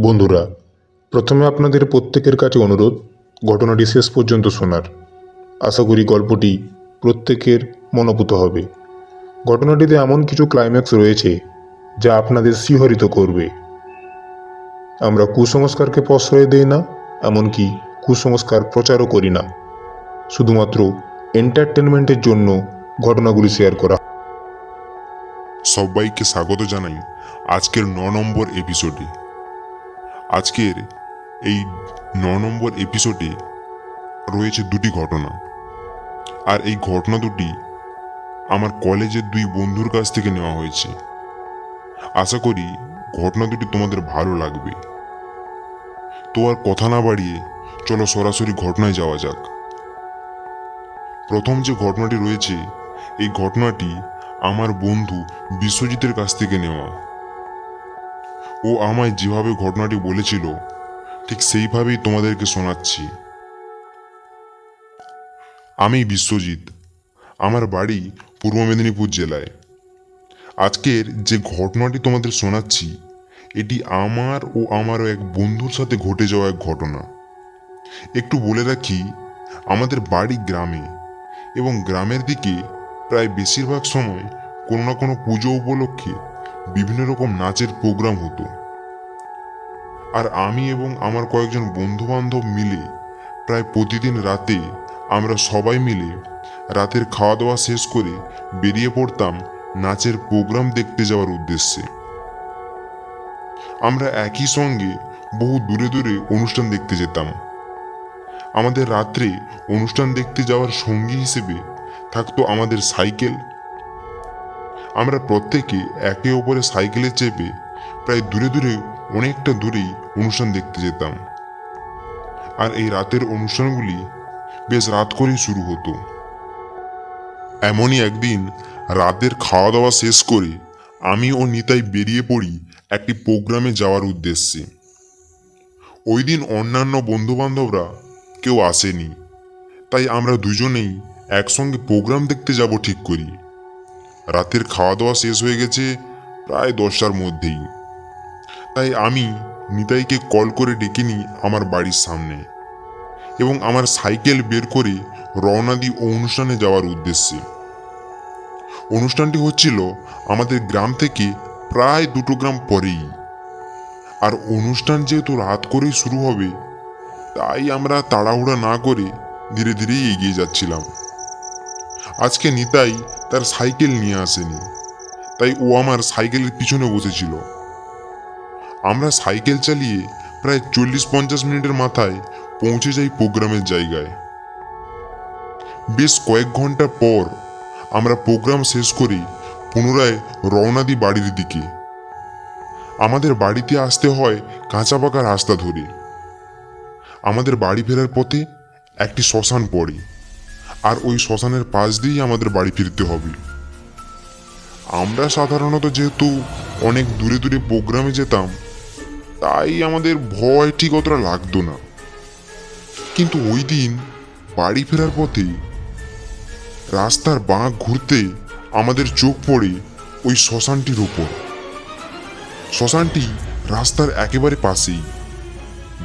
বন্ধুরা, প্রথমে আপনাদের প্রত্যেকের কাছে অনুরোধ, ঘটনাটি শেষ পর্যন্ত শোনার। আশা করি গল্পটি প্রত্যেকের মনোভূত হবে। ঘটনাটিতে এমন কিছু ক্লাইম্যাক্স রয়েছে, যা আপনাদের শিহরিত করবে। আমরা কুসংস্কারকে প্রশ্রয় দেই না, এমনকি কুসংস্কার প্রচারও করি না। শুধুমাত্র এন্টারটেনমেন্টের জন্য ঘটনাগুলি শেয়ার করা। সবাইকে স্বাগত জানাই আজকের ন নম্বর এপিসোডে আজকের এই ন নম্বর এপিসোডে রয়েছে দুটি ঘটনা। আর এই ঘটনা দুটি আমার কলেজের দুই বন্ধুর কাছ থেকে নেওয়া হয়েছে। আশা করি ঘটনা দুটি তোমাদের ভালো লাগবে। তো আর কথা না বাড়িয়ে চলো সরাসরি ঘটনায় যাওয়া যাক। প্রথম যে ঘটনাটি রয়েছে, এই ঘটনাটি আমার বন্ধু বিশ্বজিতের কাছ থেকে নেওয়া। ও আমায় যেভাবে ঘটনাটি বলেছিল, ঠিক সেইভাবেই তোমাদেরকে শোনাচ্ছি। আমি বিশ্বজিৎ, আমার বাড়ি পূর্ব মেদিনীপুর জেলায়। আজকের যে ঘটনাটি তোমাদের শোনাচ্ছি, এটি আমার ও আমারও এক বন্ধুর সাথে ঘটে যাওয়া এক ঘটনা। একটু বলে রাখি, আমাদের বাড়ি গ্রামে, এবং গ্রামের দিকে প্রায় বেশিরভাগ সময় কোনো না কোনো পুজো উপলক্ষে বিভিন্ন রকম নাচের প্রোগ্রাম হতো। আর আমি এবং আমার কয়েকজন বন্ধু বান্ধব মিলে প্রায় প্রতিদিন রাতে আমরা সবাই মিলে রাতের খাওয়া দাওয়া শেষ করে বেরিয়ে পড়তাম নাচের প্রোগ্রাম দেখতে যাওয়ার উদ্দেশ্যে। আমরা একই সঙ্গে বহু দূরে দূরে অনুষ্ঠান দেখতে যেতাম। আমাদের রাত্রে অনুষ্ঠান দেখতে যাওয়ার সঙ্গী হিসেবে থাকতো আমাদের সাইকেল আমরা প্রত্যেকে একে অপরে সাইকেলে চেপে প্রায় দূরে দূরে অনেকটা দূরেই অনুষ্ঠান দেখতে যেতাম। আর এই রাতের অনুষ্ঠানগুলি বেশ রাত করেই শুরু হতো। এমনই একদিন রাতের খাওয়া দাওয়া শেষ করে আমি ও নিতাই বেরিয়ে পড়ি একটি প্রোগ্রামে যাওয়ার উদ্দেশ্যে। ওই দিন অন্যান্য বন্ধুবান্ধবরা কেউ আসেনি, তাই আমরা দুজনেই একসঙ্গে প্রোগ্রাম দেখতে যাব ঠিক করি। রাতের খাওয়া দাওয়া শেষ হয়ে গেছে, প্রায় দশটার মধ্যেই। তাই আমি নিতাইকে কল করে ডেকে নিই আমার বাড়ির সামনে এবং আমার সাইকেল বের করে রওনা দিই অনুষ্ঠানে যাওয়ার উদ্দেশ্যে। অনুষ্ঠানটি হচ্ছিল আমাদের গ্রাম থেকে প্রায় দুটো গ্রাম পরেই। আর অনুষ্ঠান যেহেতু রাত করেই শুরু হবে, তাই আমরা তাড়াহুড়া না করে ধীরে ধীরেই এগিয়ে যাচ্ছিলাম। আজকে নিতাই তার সাইকেল নিয়ে আসেনি। তাই ও আমার সাইকেলের পিছনে বসেছিল। আমরা সাইকেল চালিয়ে প্রায় চল্লিশ পঞ্চাশ মিনিটের মাথায় পৌঁছে যাই প্রোগ্রামের জায়গায়। বেশ কয়েক ঘণ্টা পর আমরা প্রোগ্রাম শেষ করে পুনরায় রওনা দিই বাড়ির দিকে। আমাদের বাড়িতে আসতে হয় কাঁচা পাকা রাস্তা ধরে। আমাদের বাড়ি ফেরার পথে একটি শ্মশান পড়ে। আর ওই শ্মশানের পাশ দিয়েই আমাদের বাড়ি ফিরতে হবে। আমরা সাধারণত যেহেতু অনেক দূরে দূরে প্রোগ্রামে যেতাম, তাই আমাদের ভয় ঠিক অতটা লাগতো না। কিন্তু ওই দিন বাড়ি ফেরার পথে রাস্তার বাঁক ঘুরতে আমাদের চোখ পড়ে ওই শ্মশানটির উপর। শ্মশানটি রাস্তার একেবারে পাশেই।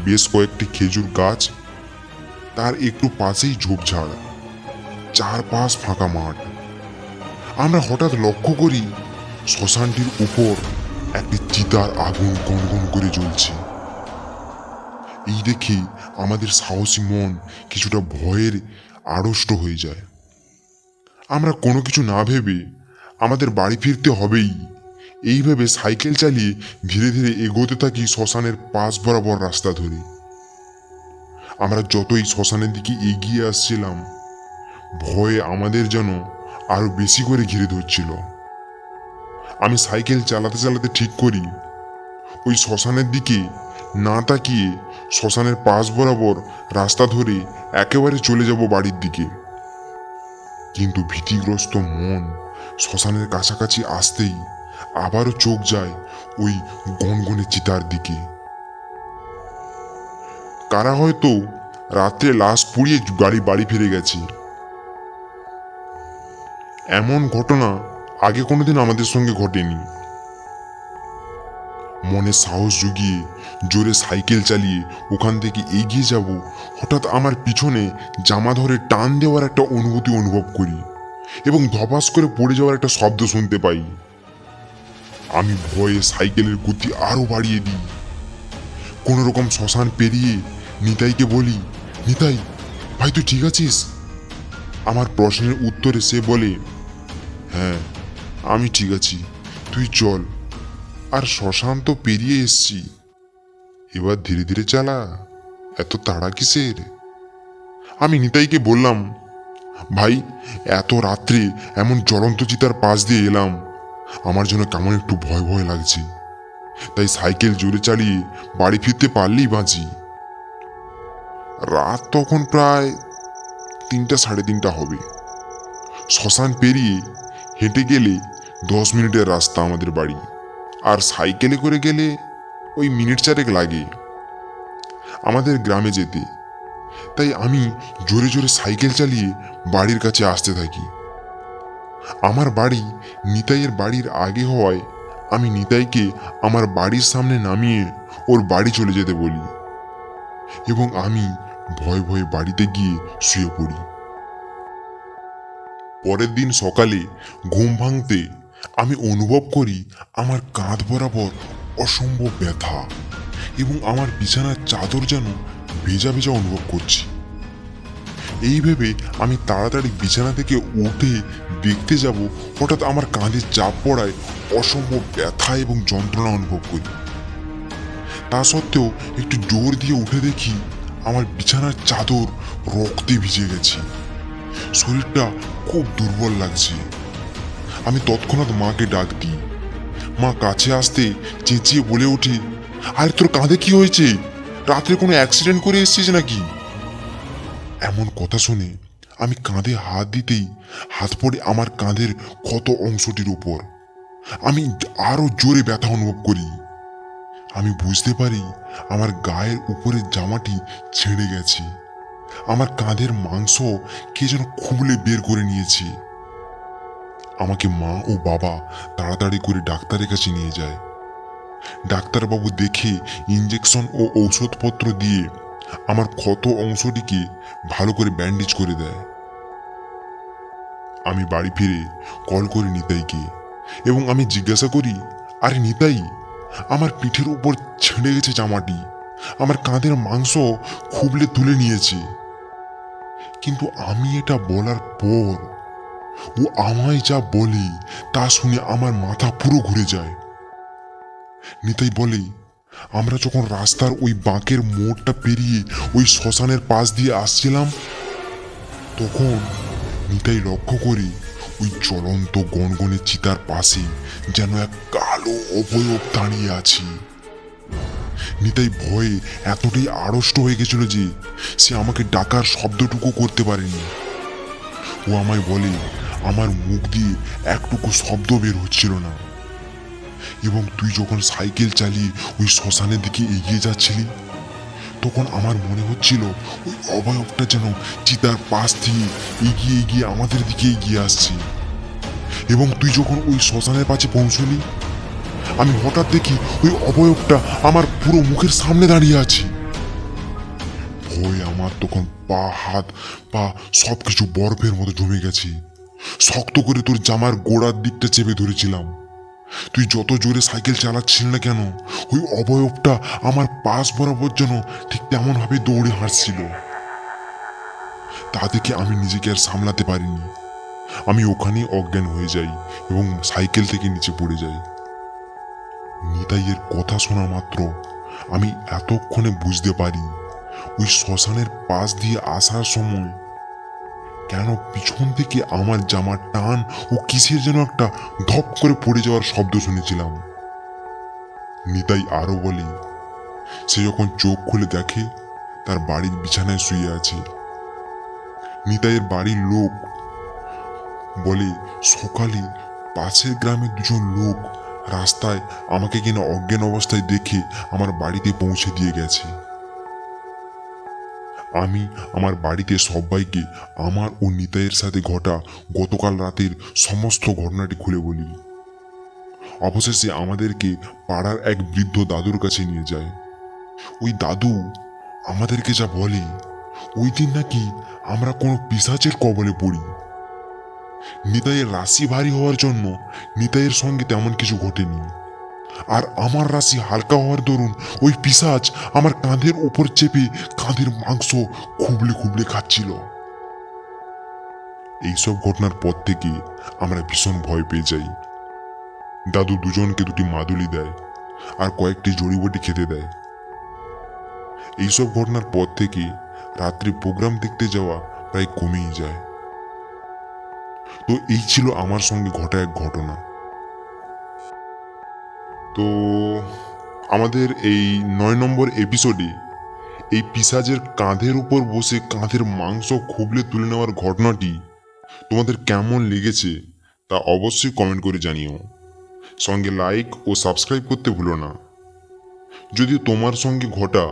বেশ কয়েকটি খেজুর গাছ, তার একটু পাশেই ঝোপঝাড়। চারপাশ ফাঁকা মাঠ। আমরা হঠাৎ লক্ষ্য করি, শ্মশানটির উপর একটি চিতার আগুন গনগন করে জ্বলছে। এই দেখে আমাদের সাহসী মন কিছুটা ভয়ের আড়ষ্ট হয়ে যায়। আমরা কোনো কিছু না ভেবে আমাদের বাড়ি ফিরতে হবেই। এইভাবে সাইকেল চালিয়ে ধীরে ধীরে এগোতে থাকি শ্মশানের পাশ বরাবর রাস্তা ধরে। আমরা যতই শ্মশানের দিকে এগিয়ে আসছিলাম ভয়ে আমাদের যেন আরও বেশি করে ঘিরে ধরছিল। আমি সাইকেল চালাতে চালাতে ঠিক করি। ওই শ্মশানের দিকে না তাকিয়ে শ্মশানের পাশ বরাবর রাস্তা ধরে একেবারে চলে যাব বাড়ির দিকে। কিন্তু ভীতিগ্রস্ত মন শ্মশানের কাছাকাছি আসতেই আবারও চোখ যায় ওই গনগনে চিতার দিকে। কারা হয়তো রাত্রে লাশ পুড়িয়ে গাড়ি, বাড়ি ফিরে গেছে। এমন ঘটনা আগে কোনোদিন আমাদের সঙ্গে ঘটেনি। মনে সাহস জুগিয়ে জোরে সাইকেল চালিয়ে ওখান থেকে এগিয়ে যাব, হঠাৎ আমার পিছনে জামা ধরে টান দেওয়ার একটা অনুভূতি অনুভব করি এবং ধপাস করে পড়ে যাওয়ার একটা শব্দ শুনতে পাই। আমি ভয়ে সাইকেলের গতি আরও বাড়িয়ে দিই। কোনো রকম শ্মশান পেরিয়ে নিতাইকে বলি, নিতাই, ভাই তুই ঠিক আছিস? আমার প্রশ্নের উত্তরে সে বলে হ্যাঁ আমি ঠিক আছি। তুই চল। আর শ্মশান তো পেরিয়ে এসছি। এবার ধীরে ধীরে চালা। এত তাড়া কিসের? আমি নিতাইকে বললাম, ভাই, এত রাত্রে এমন জ্বলন্ত চিতার পাশ দিয়ে এলাম। আমার জন্য কেমন একটু ভয় ভয় লাগছে। তাই সাইকেল জোরে চালিয়ে বাড়ি ফিরতে পারলেই বাঁচি। রাত তখন প্রায় তিনটা সাড়ে তিনটা হবে। শ্মশান পেরিয়ে হেঁটে গেলে দশ মিনিটের রাস্তা আমাদের বাড়ি। আর সাইকেলে করে গেলে ওই মিনিট চারেক লাগে। আমাদের গ্রামে যেতে। তাই আমি জোরে জোরে সাইকেল চালিয়ে বাড়ির কাছে আসতে থাকি। আমার বাড়ি নিতাইয়ের বাড়ির আগে হওয়ায় আমি নিতাইকে আমার বাড়ির সামনে নামিয়ে ওর বাড়ি চলে যেতে বলি। এবং আমি ভয়ে ভয়ে বাড়িতে গিয়ে শুয়ে পড়ি। পরের দিন সকালে ঘুম ভাঙতে আমি অনুভব করি আমার কাঁধ বরাবর অসম্ভব ব্যথা এবং আমার বিছানার চাদর যেন ভেজা ভেজা অনুভব করছি। এই ভেবে আমি তাড়াতাড়ি বিছানা থেকে উঠে দেখতে যাব, হঠাৎ আমার কাঁধে চাপ পড়ায় অসম্ভব ব্যথা এবং যন্ত্রণা অনুভব করি। তা সত্ত্বেও একটু জোর দিয়ে উঠে দেখি আমার বিছানার চাদর রক্তে ভিজে গেছে। শরীরটা খুব দুর্বল লাগছে। আমি তৎক্ষণাৎ মাকে ডাক দিই। মা কাছে আসতে চেঁচিয়ে বলে ওঠে, আরে তোর কাঁধে কি হয়েছে? রাত্রে কোনো অ্যাক্সিডেন্ট করে এসেছিস নাকি? এমন কথা শুনে আমি কাঁধে হাত দিতেই হাত পড়ে আমার কাঁধের ক্ষত অংশটির উপর। আমি আরও জোরে ব্যথা অনুভব করি। আমি বুঝতে পারি আমার গায়ের উপরের জামাটি ছেড়ে গেছে। আমার কাঁধের মাংস কে যেন খুবলে বের করে নিয়েছে। আমাকে মা ও বাবা তাড়াতাড়ি করে ডাক্তারের কাছে নিয়ে যায়। ডাক্তারবাবু দেখে ইঞ্জেকশন ও ঔষধপত্র দিয়ে আমার ক্ষত অংশটিকে ভালো করে ব্যান্ডেজ করে দেয়। আমি বাড়ি ফিরে কল করি নিতাইকে এবং আমি জিজ্ঞাসা করি, আরে নিতাই, আমার পিঠের উপর ছেড়ে গেছে জামাটি। আমার কাঁধের মাংস খুবলে তুলে নিয়েছে। কিন্তু আমি এটা বলার পর ও আমায় যা বলে তা শুনে আমার মাথা পুরো ঘুরে যায়। নিতাই বলে, আমরা যখন রাস্তার ওই বাঁকের মোড়টা পেরিয়ে ওই শ্মশানের পাশ দিয়ে আসছিলাম, তখন নিতাই লক্ষ্য করে ওই জ্বলন্ত গনগনে চিতার পাশে যেন এক কালো অবয়ব দাঁড়িয়ে আছে। নিতাই ভয়ে, এতটাই আড়ষ্ট হয়ে গেছিল যে সে আমাকে ডাকার শব্দটুকু করতে পারেনি। ও আমায় বলে, আমার মুখ দিয়ে একটুকু শব্দ বের হচ্ছিল না। এবং তুই যখন সাইকেল চালিয়ে ওই শ্মশানের দিকে এগিয়ে যাচ্ছিলি, তখন আমার মনে হচ্ছিল ওই অবয়বটা যেন চিতার পাশ দিয়ে এগিয়ে এগিয়ে আমাদের দিকে এগিয়ে আসছে। এবং তুই যখন ওই শ্মশানের পাশে পৌঁছলি আমি হঠাৎ দেখি ওই অবয়বটা আমার পুরো মুখের সামনে দাঁড়িয়ে আছে। ভয় আমার তখন পা, হাত, পা সব কিছু বরফের মতো জমে গেছে। শক্ত করে তোর জামার গোড়ার দিকটা চেপে ধরেছিলাম। তুই যত জোরে সাইকেল চালাচ্ছিল না কেন, ওই অবয়বটা আমার পাশ বরাবর যেন ঠিক তেমনভাবে দৌড়ে হাঁটছিল। তা দেখে আমি নিজেকে আর সামলাতে পারিনি। আমি ওখানেই অজ্ঞান হয়ে যাই এবং সাইকেল থেকে নিচে পড়ে যাই। নিতাইয়ের কথা শোনা মাত্র আমি এতক্ষণে বুঝতে পারি ওই শ্মশানের পাশ দিয়ে আসার সময় কেন পিছন থেকে আমার জামার টান ও কিসের যেন একটা ধপ করে পড়ে যাওয়ার শব্দ শুনেছিলাম। নিতাই আরও বলে, সে যখন চোখ খুলে দেখে, তার বাড়ির বিছানায় শুয়ে আছে। নিতাইয়ের বাড়ির লোক বলে, সকালে পাশের গ্রামের দুজন লোক রাস্তায় আমাকে কিনা অজ্ঞান অবস্থায় দেখে আমার বাড়িতে পৌঁছে দিয়ে গেছে। আমি আমার বাড়িতে সবাইকে আমার ও নিতাইয়ের সাথে ঘটা গতকাল রাতের সমস্ত ঘটনাটি খুলে বলি। অবশেষে আমাদেরকে পাড়ার এক বৃদ্ধ দাদুর কাছে নিয়ে যায়। ওই দাদু আমাদেরকে যা বলে, ওই দিন নাকি আমরা কোনো পিসাচের কবলে পড়ি। নিতাইয়ের রাশি ভারী হওয়ার জন্য নিতাইয়ের সঙ্গে তেমন কিছু ঘটেনি। আর আমার রাশি হালকা হওয়ার দরুন ওই পিসাচ আমার কাঁধের উপর চেপে কাঁধের মাংস খুবলে খুবলে খাচ্ছিল। এইসব ঘটনার পর থেকে আমরা ভীষণ ভয় পেয়ে যাই। দাদু দুজনকে দুটি মাদুলি দেয় আর কয়েকটি জড়িবটি খেতে দেয়। এইসব ঘটনার পর থেকে রাত্রি প্রোগ্রাম দেখতে যাওয়া প্রায় কমেই যায়। তো এই ছিল আমার সঙ্গে ঘটা এক ঘটনা। তো আমাদের এই নয় নম্বর এপিসোডে এই পিসাজের কাঁধের উপর বসে কাঁধের মাংস খুবলে তুলে নেওয়ার ঘটনাটি তোমাদের কেমন লেগেছে তা অবশ্যই কমেন্ট করে জানিও। সঙ্গে লাইক ও সাবস্ক্রাইব করতে ভুলো না। যদি তোমার সঙ্গে ঘটা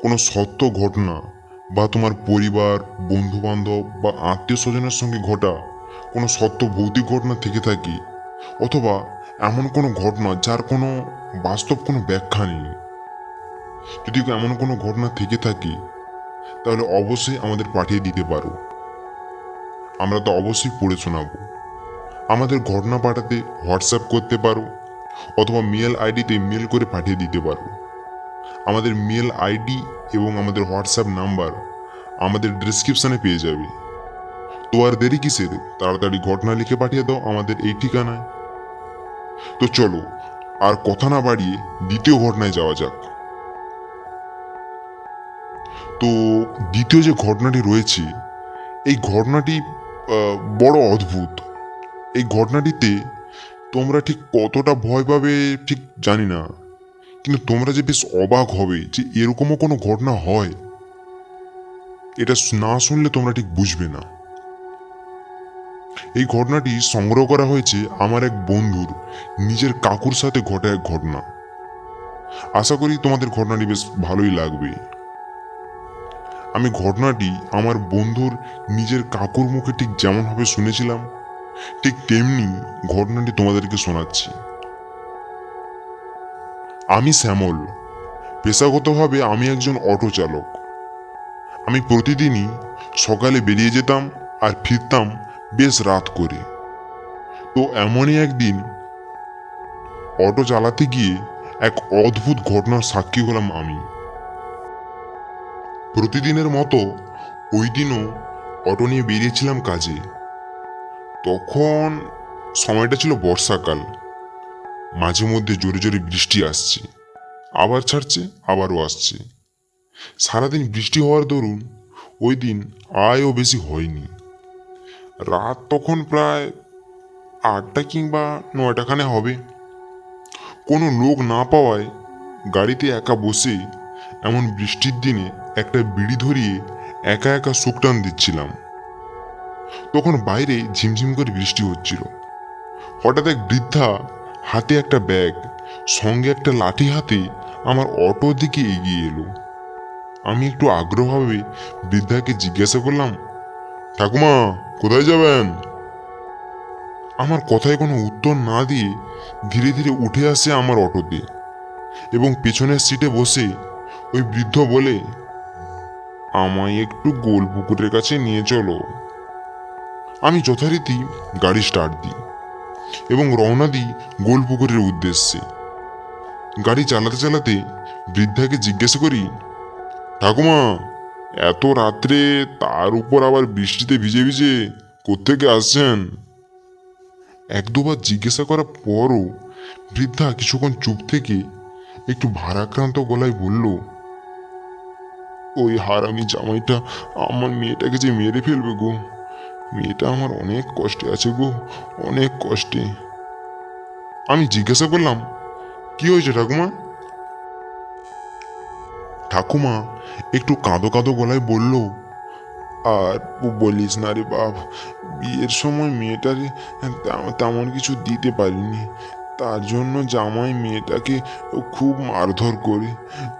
কোনো সত্য ঘটনা বা তোমার পরিবার, বন্ধুবান্ধব বা আত্মীয় স্বজনের সঙ্গে ঘটা কোনো সত্য ভৌতিক ঘটনা থেকে থাকে, অথবা এমন কোনো ঘটনা যার কোনো বাস্তব কোনো ব্যাখ্যা নেই। যদি এমন কোনো ঘটনা থেকে থাকে, তাহলে অবশ্যই আমাদের পাঠিয়ে দিতে পারো। আমরা তো অবশ্যই পড়ে শোনাবো। আমাদের ঘটনা পাঠাতে হোয়াটসঅ্যাপ করতে পারো, অথবা মেল আইডিতে মেল করে পাঠিয়ে দিতে পারো। আমাদের মেল আইডি এবং আমাদের হোয়াটসঅ্যাপ নাম্বার আমাদের ডিসক্রিপশনে পেয়ে যাবে। তো আর দেরি কিসের? তাড়াতাড়ি ঘটনা লিখে পাঠিয়ে দাও আমাদের এই ঠিকানায়। তো চলো, আর কথা না বাড়িয়ে দ্বিতীয় ঘটনায় যাওয়া যাক। তো দ্বিতীয় যে ঘটনাটি রয়েছে, এই ঘটনাটি বড় অদ্ভুত। এই ঘটনাটিতে তোমরা ঠিক কতটা ভয় পাবে ঠিক জানি না, কিন্তু তোমরা যে বেশ অবাক হবে যে এরকমও কোনো ঘটনা হয়, এটা না শুনলে তোমরা ঠিক বুঝবে না। এই ঘটনাটি সংগ্রহ করা হয়েছে আমার এক বন্ধুর, নিজের কাকুর সাথে ঘটা এক ঘটনা। আশা করি তোমাদের ঘটনাটি বেশ ভালোই লাগবে। আমি ঘটনাটি আমার বন্ধুর, নিজের কাকুর মুখে ঠিক যেমনভাবে শুনেছিলাম, ঠিক তেমনি ঘটনাটি তোমাদেরকে শোনাচ্ছি। আমি শ্যামল। পেশাগতভাবে আমি একজন অটো চালক। আমি প্রতিদিনই সকালে বেরিয়ে যেতাম আর ফিরতাম বেশ রাত করে। তো এমনই একদিন অটো চালাতে গিয়ে এক অদ্ভুত ঘটনার সাক্ষী হলাম আমি। প্রতিদিনের মতো ওই দিনও অটো নিয়ে বেরিয়েছিলাম কাজে। তখন সময়টা ছিল বর্ষাকাল। মাঝে মধ্যে জোরে জোরে বৃষ্টি আসছে। আবার ছাড়ছে, আবারও আসছে। সারাদিন বৃষ্টি হওয়ার দরুন ওই দিন আয়ও বেশি হয়নি। রাত তখন প্রায় আটটা কিংবা নয়টাখানে হবে। কোনো লোক না পাওয়ায় গাড়িতে একা বসে এমন বৃষ্টির দিনে একটা বিড়ি ধরিয়ে একা একা শুকটান দিচ্ছিলাম। তখন বাইরে ঝিমঝিম করে বৃষ্টি হচ্ছিল। হঠাৎ এক বৃদ্ধা হাতে একটা ব্যাগ, সঙ্গে একটা লাঠি হাতে আমার অটোর দিকে এগিয়ে এলো। আমি একটু আগ্রহভাবে বৃদ্ধাকে জিজ্ঞাসা করলাম ঠাকুমা, কোথায় যাবেন? আমার কথায় কোনো উত্তর না দিয়ে ধীরে ধীরে উঠে আসে আমার অটোতে এবং পেছনের সিটে বসে ওই বৃদ্ধ বলে, আমায় একটু গোলপুকুরের কাছে নিয়ে চলো। আমি যথারীতি গাড়ি স্টার্ট দিই এবং রওনা দিই গোলপুকুরের উদ্দেশ্যে। গাড়ি চালাতে চালাতে বৃদ্ধাকে জিজ্ঞেস করি, ঠাকুমা এত রাত্রে তার উপর আবার বৃষ্টিতে ভিজে ভিজে কোত্থেকে আসছেন? এক দুবার জিজ্ঞাসা করার পরও বৃদ্ধা কিছুক্ষণ চুপ থেকে একটু ভারাক্রান্ত গলায় বলল, ওই হারামি জামাইটা আমার মেয়েটাকে যে মেরে ফেলবে গো, মেয়েটা আমার অনেক কষ্টে আছে গো, অনেক কষ্টে। আমি জিজ্ঞাসা করলাম, কি হয়েছে ঠাকুমা? ঠাকুমা একটু কাঁদো কাঁদো গলায় বলল, আর বলিস না রে বাপ, বিয়ের সময় মেয়েটারে তেম- তেমন কিছু দিতে পারিনি। তার জন্য জামাই মেয়েটাকে খুব মারধর করে।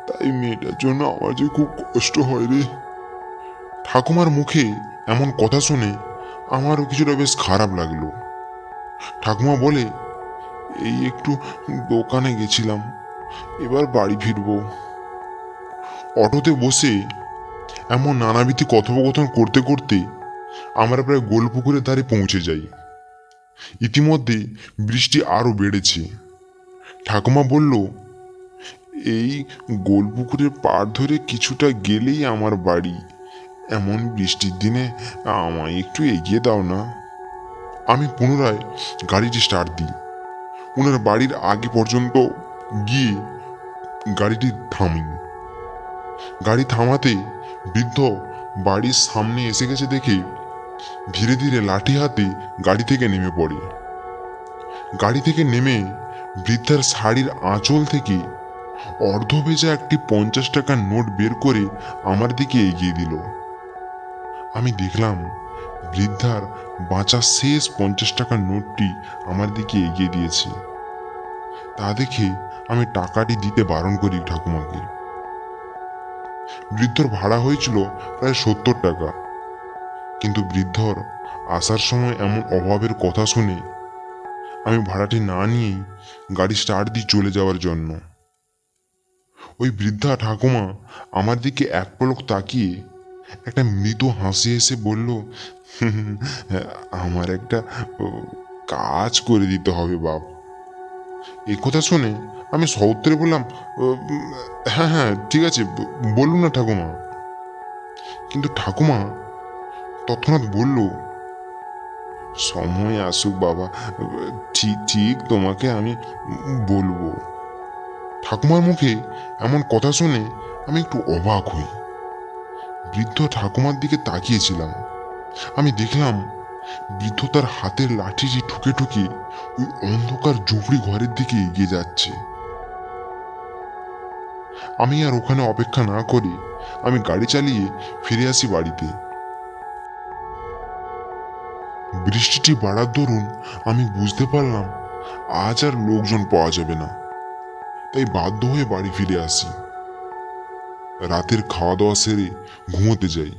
তাই মেয়েটার জন্য আমার যে খুব কষ্ট হয় রে। ঠাকুমার মুখে এমন কথা শুনে আমারও কিছুটা বেশ খারাপ লাগল। ঠাকুমা বলে, এই একটু দোকানে গেছিলাম, এবার বাড়ি ফিরবো। অটোতে বসে এমন নানাবিধি কথোপকথন করতে করতে আমরা প্রায় গোলপুকুরের ধারে পৌঁছে যাই। ইতিমধ্যে বৃষ্টি আরও বেড়েছে। ঠাকুমা বলল, এই গোলপুকুরের পাড় ধরে কিছুটা গেলেই আমার বাড়ি। এমন বৃষ্টির দিনে আমায় একটু এগিয়ে দাও না। আমি পুনরায় গাড়িটি স্টার্ট দিই। ওনার বাড়ির আগে পর্যন্ত গিয়ে গাড়িটি থামি গাড়ি থামাতে বৃদ্ধ বাড়ির সামনে এসে গেছে দেখে ধীরে ধীরে লাঠি হাতে গাড়ি থেকে নেমে পড়ে। গাড়ি থেকে নেমে বৃদ্ধার শাড়ির আঁচল থেকে অর্ধভেজা একটি পঞ্চাশ টাকার নোট বের করে আমার দিকে এগিয়ে দিল। আমি দেখলাম বৃদ্ধার বাঁচা শেষ পঞ্চাশ টাকার নোটটি আমার দিকে এগিয়ে দিয়েছে। তা দেখে আমি টাকাটি দিতে বারণ করি ঠাকুমাকে। বৃদ্ধর ভাড়া হয়েছিল প্রায় সত্তর টাকা। কিন্তু বৃদ্ধর আসার সময় এমন অভাবের কথা শুনে আমি ভাড়াটি না নিয়েই গাড়ি স্টার্ট দিয়ে চলে যাওয়ার জন্য। ওই বৃদ্ধা ঠাকুমা আমার দিকে এক পলক তাকিয়ে একটা মৃদু হাসি এসে বলল, আমার একটা কাজ করে দিতে হবে বাপ। এ কথা শুনে আমি সৌত্রে বললাম হ্যাঁ হ্যাঁ ঠিক আছে বলুন না ঠাকুমা। কিন্তু ঠাকুমা তৎক্ষণাৎ বলল, সময় আসুক বাবা ঠিক ঠিক তোমাকে আমি বলব। ঠাকুমার মুখে এমন কথা শুনে আমি একটু অবাক হই। বৃদ্ধ ঠাকুমার দিকে তাকিয়েছিলাম। আমি দেখলাম বৃদ্ধ তার হাতের লাঠিটি ঠুকে ঠুকে ওই অন্ধকার ঝুপড়ি ঘরের দিকে এগিয়ে যাচ্ছে। আমি আর ওখানে অপেক্ষা না করে। আমি গাড়ি চালিয়ে ফিরে আসি বাড়িতে। বৃষ্টিটি বাড়ার দরুন আমি বুঝতে পারলাম, আজ আর লোকজন পাওয়া যাবে না। তাই বাধ্য হয়ে বাড়ি ফিরে আসি। রাতের খাওয়া দাওয়া সেরে ঘুমোতে যাই।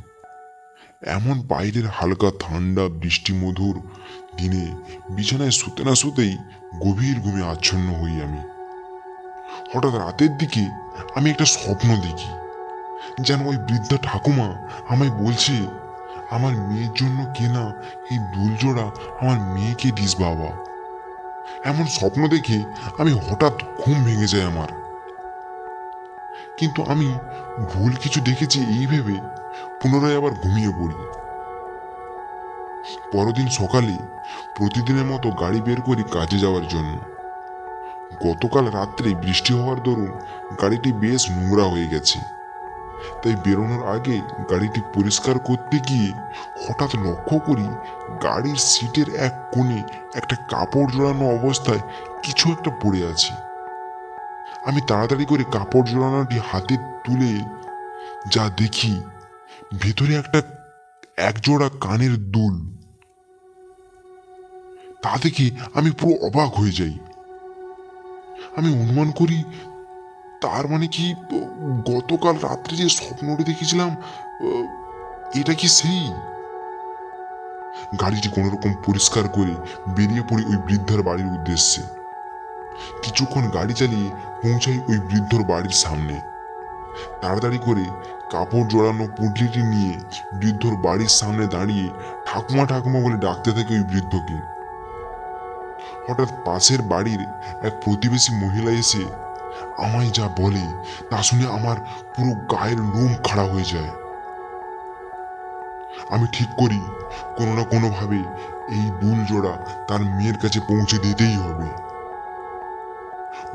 এমন বাইরের হালকা ঠান্ডা, বৃষ্টি মধুর দিনে বিছানায় শুতে না শুতেই গভীর ঘুমে আচ্ছন্ন হই আমি। হঠাৎ রাতের দিকে আমি একটা স্বপ্ন দেখি। যেন ওই বৃদ্ধা ঠাকুমা আমায় বলছে, আমার মেয়ের জন্য কেনা এই দুলজোড়া আমার মেয়েকে দিস বাবা। এমন স্বপ্ন দেখে আমি হঠাৎ ঘুম ভেঙে যায় আমার। কিন্তু আমি ভুল কিছু দেখেছি এই ভেবে পুনরায় আবার ঘুমিয়ে পড়ি। পরদিন সকালে প্রতিদিনের মতো গাড়ি বের করি কাজে যাওয়ার জন্য। গতকাল রাত্রে বৃষ্টি হওয়ার দরুন গাড়িটি বেশ নোংরা হয়ে গেছে। তাই বেরোনোর আগে গাড়িটি পরিষ্কার করতে গিয়ে হঠাৎ লক্ষ্য করি গাড়ির সিটের এক কোণে একটা কাপড় জোড়ানো অবস্থায় কিছু একটা পড়ে আছে। আমি তাড়াতাড়ি করে কাপড় জোড়ানোটি হাতে তুলে যা দেখি ভেতরে একটা একজোড়া কানের দুল। তা দেখে আমি পুরো অবাক হয়ে যাই। আমি অনুমান করি, তার মানে কি, গতকাল রাত্রে যে স্বপ্নটি দেখেছিলাম এটা কি সেই? গাড়িটি কোনো রকম পরিষ্কার করে বেরিয়ে পড়ি ওই বৃদ্ধার বাড়ির উদ্দেশ্যে। কিছুক্ষণ গাড়ি চালিয়ে পৌঁছাই ওই বৃদ্ধর বাড়ির সামনে। তাড়াতাড়ি করে কাপড় জড়ানো পুঁটলিটি নিয়ে বৃদ্ধর বাড়ির সামনে দাঁড়িয়ে ঠাকুমা ঠাকুমা বলে ডাকতে থাকে ওই বৃদ্ধকে। হঠাৎ পাশের বাড়ির এক প্রতিবেশী মহিলা এসে আমায় যা বলে তা শুনে আমার পুরো গায়ের লোম খাড়া হয়ে যায়। আমি ঠিক করি, কোনো না কোনোভাবে এই দুল জোড়া তার মেয়ের কাছে পৌঁছে দিতেই হবে।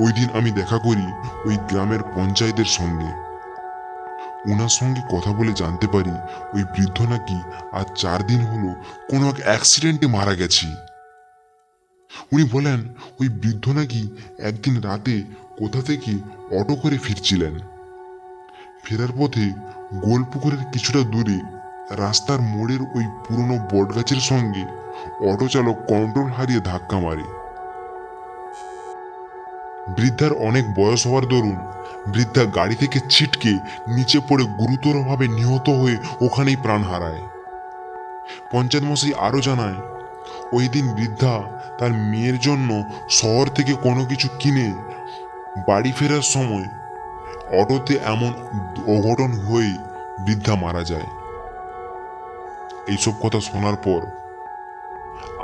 ওই দিন আমি দেখা করি ওই গ্রামের পঞ্চায়েতের সঙ্গে। ওনার সঙ্গে কথা বলে জানতে পারি ওই বৃদ্ধ নাকি আর চার দিন হলো কোনো এক অ্যাক্সিডেন্টে মারা গেছে। উনি বলেন, ওই বৃদ্ধ নাকি একদিন রাতে কোথা থেকে অটো করে ফিরছিলেন। ফেরার পথে গোলপুকুরের কিছুটা দূরে রাস্তার মোড়ের ওই পুরনো বটগাছের সঙ্গে অটো চালক কন্ট্রোল হারিয়ে ধাক্কা মারে। বৃদ্ধার অনেক বয়স হওয়ার দরুন বৃদ্ধা গাড়ি থেকে ছিটকে নিচে পড়ে গুরুতরভাবে নিহত হয়ে ওখানেই প্রাণ হারায়। পঞ্চায়েত মশাই আরও জানায় ওই দিন বৃদ্ধা তার মেয়ের জন্য শহর থেকে কোনো কিছু কিনে বাড়ি ফেরার সময় অটোতে এমন অঘটন হয়ে বৃদ্ধা মারা যায়। এইসব কথা শোনার পর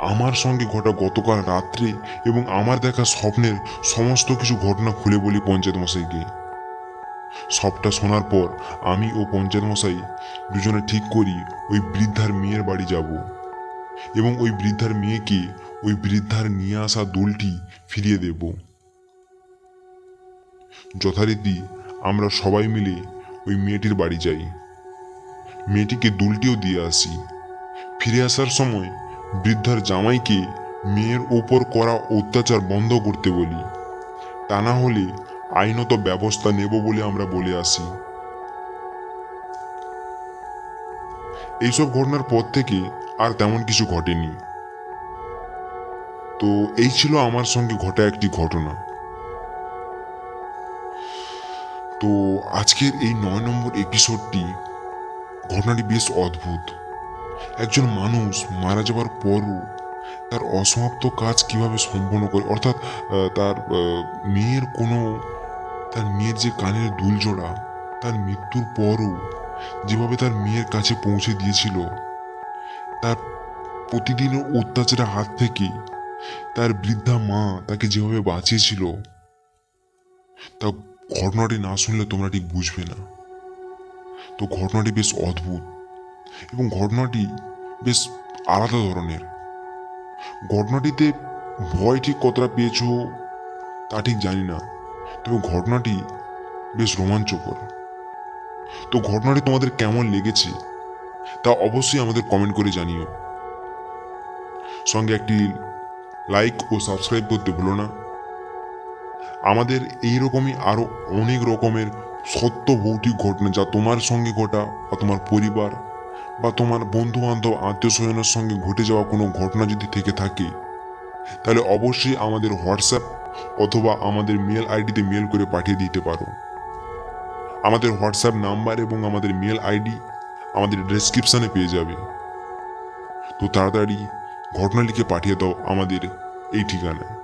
আমার সঙ্গে ঘটা গতকাল রাত্রে এবং আমার দেখা স্বপ্নের সমস্ত কিছু ঘটনা খুলে বলি পঞ্চায়েত মশাইকে সবটা শোনার পর আমি ও পঞ্চায়েত মশাই দুজনে ঠিক করি ওই বৃদ্ধার মেয়ের বাড়ি যাব। এবং ওই বৃদ্ধার মেয়েকে ওই বৃদ্ধার নিয়ে আসা দোলটি ফিরিয়ে দেব। যথারীতি আমরা সবাই মিলে ওই মেয়েটির বাড়ি যাই। মেয়েটিকে দুলটিও দিয়ে আসি। ফিরে আসার সময় বৃদ্ধার জামাইকে মেয়ের ওপর করা অত্যাচার বন্ধ করতে বলি। তা না হলে আইনত ব্যবস্থা নেব বলে আমরা বলে আসি। এইসব ঘটনার পর থেকে আর তেমন কিছু ঘটেনি। তো এই ছিল আমার সঙ্গে ঘটা একটি ঘটনা। তো আজকের এই নয় নম্বর এপিসোডটি ঘটনাটি বেশ অদ্ভুত। একজন মানুষ মারা যাওয়ার পরও তার অসমাপ্ত কাজ কীভাবে সম্পন্ন করে, অর্থাৎ তার মেয়ের কোনো, তার মেয়ের যে কানের দুল জোড়া তার মৃত্যুর পরও যেভাবে তার মেয়ের কাছে পৌঁছে দিয়েছিল তার প্রতিদিনের অত্যাচারের হাত থেকে তার বৃদ্ধা মা তাকে যেভাবে বাঁচিয়েছিল, তা ঘটনাটি না শুনলে তোমরা ঠিক বুঝবে না। তো ঘটনাটি বেশ অদ্ভুত এবং ঘটনাটি বেশ আলাদা ধরনের। ঘটনাটিতে ভয় ঠিক কতটা পেয়েছ তা ঠিক জানি না, তবে ঘটনাটি বেশ রোমাঞ্চকর। তো ঘটনাটি তোমাদের কেমন লেগেছে? তা অবশ্যই আমাদের কমেন্ট করে জানিও। সঙ্গে একটি লাইক ও সাবস্ক্রাইব করতে ভুলো না। আমাদের এই রকমই আরও অনেক রকমের সত্য ভৌতিক ঘটনা যা তোমার সঙ্গে ঘটা বা তোমার পরিবার বা তোমার বন্ধু বান্ধব আত্মীয় স্বজনের সঙ্গে ঘটে যাওয়া কোনো ঘটনা যদি থেকে থাকে, তাহলে অবশ্যই আমাদের হোয়াটসঅ্যাপ অথবা আমাদের মেল আইডিতে মেল করে পাঠিয়ে দিতে পারো। আমাদের হোয়াটসঅ্যাপ নাম্বার এবং আমাদের মেল আইডি আমাদের ডেসক্রিপশানে পেয়ে যাবে। তো তাড়াতাড়ি ঘটনা লিখে পাঠিয়ে দাও আমাদের এই ঠিকানায়।